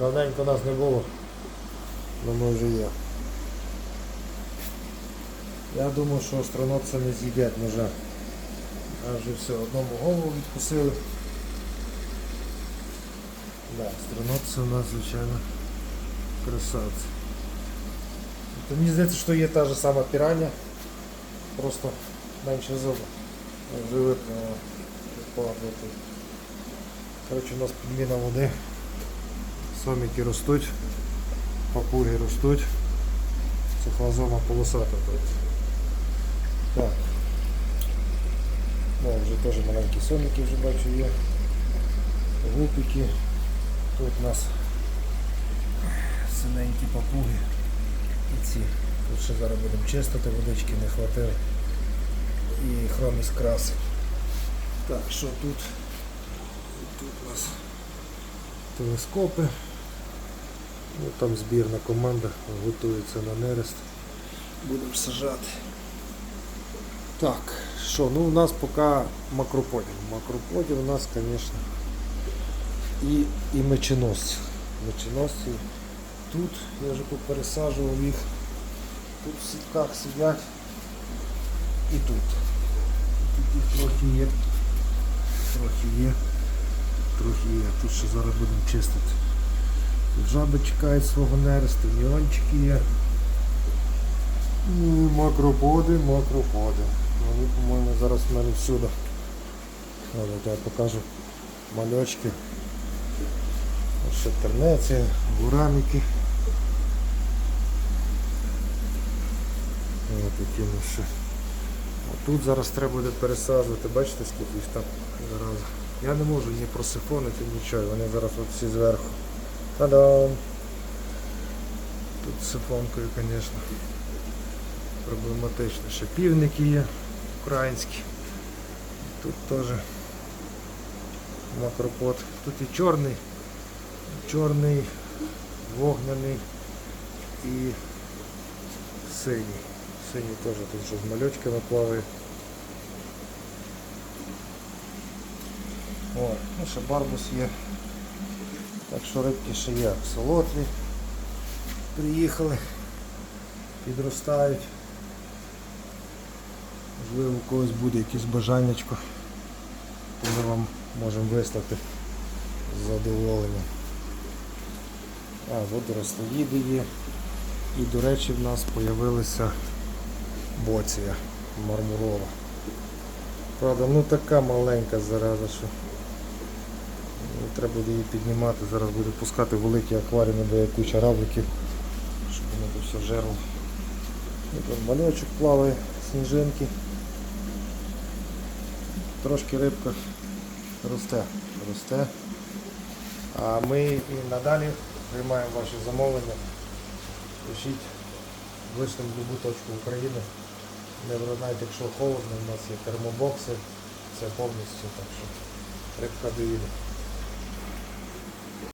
Давненько нас не було, але ми вже є. Я думав, що астронавці не з'їдять ножа. А вже все, одному голову відкусили. Да, астронавці у нас, звичайно, красавці. То мені здається, що є та ж сама пірання, просто менше зуби. Живе падати. Коротше, у нас підміна води. Соміки ростуть, папуги ростуть. Це хлазома полосата тут. Так. Ну, вже теж маленькі соміки вже бачу є. Гупики. Тут у нас синенькі папуги. І ці. Тут ще зараз будемо чистити, водички не хватило. І хром із краси. Так, що тут? Тут у нас телескопи. Ну, там збірна команда готується на нерест. Будемо сажати. Так, що, ну у нас поки макроподіл. Макроподіл у нас, звісно, і, і меченосці. Меченосці тут, я вже попересаджував їх. Тут в сітках сидять і тут. Тут їх трохи є. Трохи є. Трохи є. Тут ще зараз будемо чистити. Жаби чекають свого нересту, міончики є. І макроподи, макроподи. Вони, по-моєму, зараз в мене всюди. Ладно, я покажу мальочки. Ще тернеці, гураміки. Такі ну ще. Тут зараз треба буде пересаджувати, бачите, скільки їх там зараз. Я не можу ні просифонити, нічого, вони зараз от всі зверху. Та-дам! Тут з сифонкою, звісно, проблематично. Ще півники є українські. Тут теж макропот. Тут і чорний, чорний, вогняний і синій. Синій теж тут вже з мальочками плаває. О, ну ще барбус є. Так що рибки ще є. Солотлі приїхали, підростають. Можливо, у когось буде якесь бажаннячко, то ми вам можемо вислати з задоволенням. А, водорослоїди є. І, до речі, в нас з'явилася боція мармурова. Правда, ну така маленька зараза, що треба буде її піднімати. Зараз буду пускати великі акваріуми, де є куча равликів, щоб воно тут все жерло. Мальочок плаває, сніжинки. Трошки рибка росте, росте. А ми і надалі приймаємо ваші замовлення. Пишіть, вийшли в будь-яку точку України. Не знаєте, якщо холодно, у нас є термобокси, це повністю, так що рибка доїде.